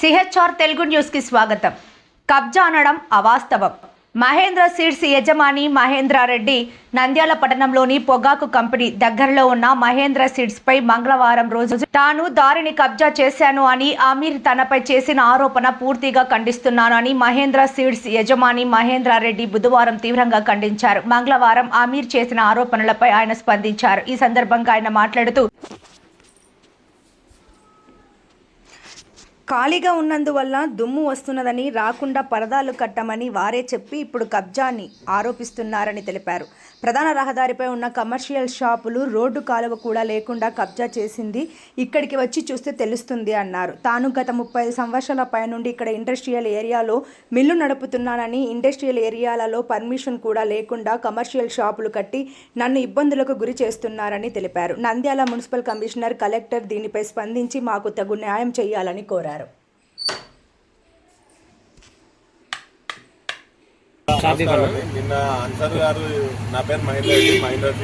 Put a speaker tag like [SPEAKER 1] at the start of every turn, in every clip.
[SPEAKER 1] CHR Telugu న్యూస్కి స్వాగతం. కబ్జా అనడం అవాస్తవం. మహేంద్ర సీడ్స్ యజమాని మహేంద్రారెడ్డి నంద్యాల పట్టణంలోని పొగాకు కంపెనీ దగ్గరలో ఉన్న మహేంద్ర సీడ్స్ పై మంగళవారం రోజు తాను దారిని కబ్జా చేశాను అని అమీర్ తనపై చేసిన ఆరోపణ పూర్తిగా ఖండిస్తున్నాను అని మహేంద్ర సీడ్స్ యజమాని మహేంద్రారెడ్డి బుధవారం తీవ్రంగా ఖండించారు. మంగళవారం అమీర్ చేసిన ఆరోపణలపై ఆయన స్పందించారు. ఈ సందర్భంగా ఆయన మాట్లాడుతూ ఖాళీగా ఉన్నందువల్ల దుమ్ము వస్తున్నదని రాకుండా పరదాలు కట్టమని వారే చెప్పి ఇప్పుడు కబ్జాని ఆరోపిస్తున్నారని తెలిపారు. ప్రధాన రహదారిపై ఉన్న కమర్షియల్ షాపులు రోడ్డు కాలువ కూడా లేకుండా కబ్జా చేసింది. ఇక్కడికి వచ్చి చూస్తే తెలుస్తుంది అన్నారు. తాను గత ముప్పై ఐదు సంవత్సరాల పైనుండి ఇక్కడ ఇండస్ట్రియల్ ఏరియాలో మిల్లు నడుపుతున్నానని ఇండస్ట్రియల్ ఏరియాలలో పర్మిషన్ కూడా లేకుండా కమర్షియల్ షాపులు కట్టి నన్ను ఇబ్బందులకు గురి చేస్తున్నారని తెలిపారు. నంద్యాల మున్సిపల్ కమిషనర్ కలెక్టర్ దీనిపై స్పందించి మాకు తగు న్యాయం చేయాలని కోరారు.
[SPEAKER 2] నిన్న అన్సర్ గారు నా పేరు మహేందర్ రెడ్డి మహేందర్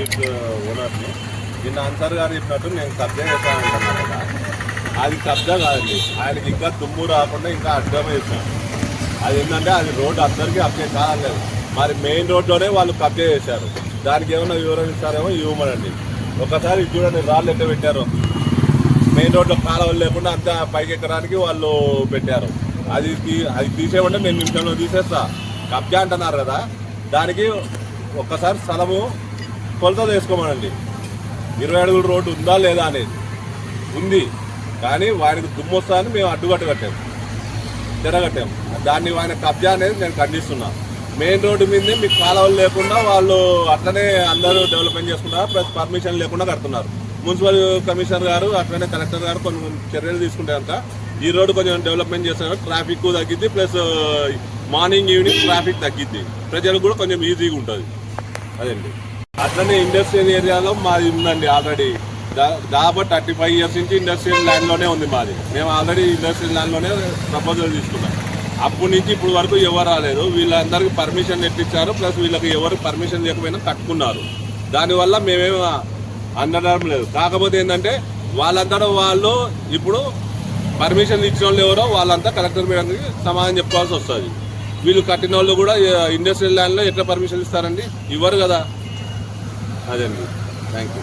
[SPEAKER 2] ఓనర్ని నిన్న అన్సర్ గారు చెప్పినట్టు నేను కబ్జా చేస్తాను అంటున్నాను కదా. అది కబ్జా కాదండి. ఆయనకి ఇంకా తుమ్ము రాకుండా ఇంకా అడ్డం చేస్తాను అది ఏంటంటే అది రోడ్డు అందరికీ అప్లై కాలేదు మరి మెయిన్ రోడ్లోనే వాళ్ళు కబ్జా చేశారు. దానికి ఏమైనా వివరణ ఇస్తారేమో ఇవ్వమనండి. ఒకసారి చూడండి రాళ్ళు ఎట్లా పెట్టారు. మెయిన్ రోడ్లో కాలువలు లేకుండా అంతా పైకి ఎక్కడానికి వాళ్ళు పెట్టారు. అది అది తీసేయమంటే నేను నిమిషంలో తీసేస్తా. కబ్జా అంటున్నారు కదా దానికి ఒక్కసారి స్థలము కొలతలు వేసుకోమనండి. ఇరవై అడుగుల రోడ్డు ఉందా లేదా అనేది ఉంది. కానీ వాడికి దుమ్ము వస్తుందని మేము అడ్డుకట్టు కట్టాము తిరగట్టాము దాన్ని ఆయన కబ్జా అనేది నేను ఖండిస్తున్నా. మెయిన్ రోడ్డు మీదనే మీకు కాలువలు లేకుండా వాళ్ళు అట్లనే అందరూ డెవలప్మెంట్ చేసుకున్నారు పర్మిషన్ లేకుండా కడుతున్నారు. మున్సిపల్ కమిషనర్ గారు అట్లనే కలెక్టర్ గారు కొన్ని చర్యలు తీసుకుంటే కనుక ఈ రోడ్డు కొంచెం డెవలప్మెంట్ చేస్తారు ట్రాఫిక్ తగ్గిద్ది ప్లస్ మార్నింగ్ ఈవినింగ్ ట్రాఫిక్ తగ్గిద్ది ప్రజలకు కూడా కొంచెం ఈజీగా ఉంటుంది. అదండి. అట్లనే ఇండస్ట్రియల్ ఏరియాలో మాది ఉందండి ఆల్రెడీ. దాదాపు థర్టీ ఫైవ్ ఇయర్స్ నుంచి ఇండస్ట్రియల్ ల్యాండ్లోనే ఉంది మాది. మేము ఆల్రెడీ ఇండస్ట్రియల్ ల్యాండ్లోనే ప్రపోజల్ తీసుకున్నాం. అప్పటి నుంచి ఇప్పుడు వరకు ఎవరు రాలేదు. వీళ్ళందరికీ పర్మిషన్ ఎట్టించారు ప్లస్ వీళ్ళకి ఎవరు పర్మిషన్ లేకపోయినా కట్టుకున్నారు. దానివల్ల మేమేం అందడం లేదు. కాకపోతే ఏంటంటే వాళ్ళందరూ వాళ్ళు ఇప్పుడు పర్మిషన్ ఇచ్చిన వాళ్ళు ఎవరో వాళ్ళంతా కలెక్టర్ మేడంకి సమాధానం చెప్పుకోవాల్సి వస్తుంది. వీళ్ళు కట్టిన వాళ్ళు కూడా ఇండస్ట్రియల్ ల్యాండ్లో ఎట్లా పర్మిషన్ ఇస్తారండి? ఇవ్వరు కదా. అదండి థ్యాంక్ యూ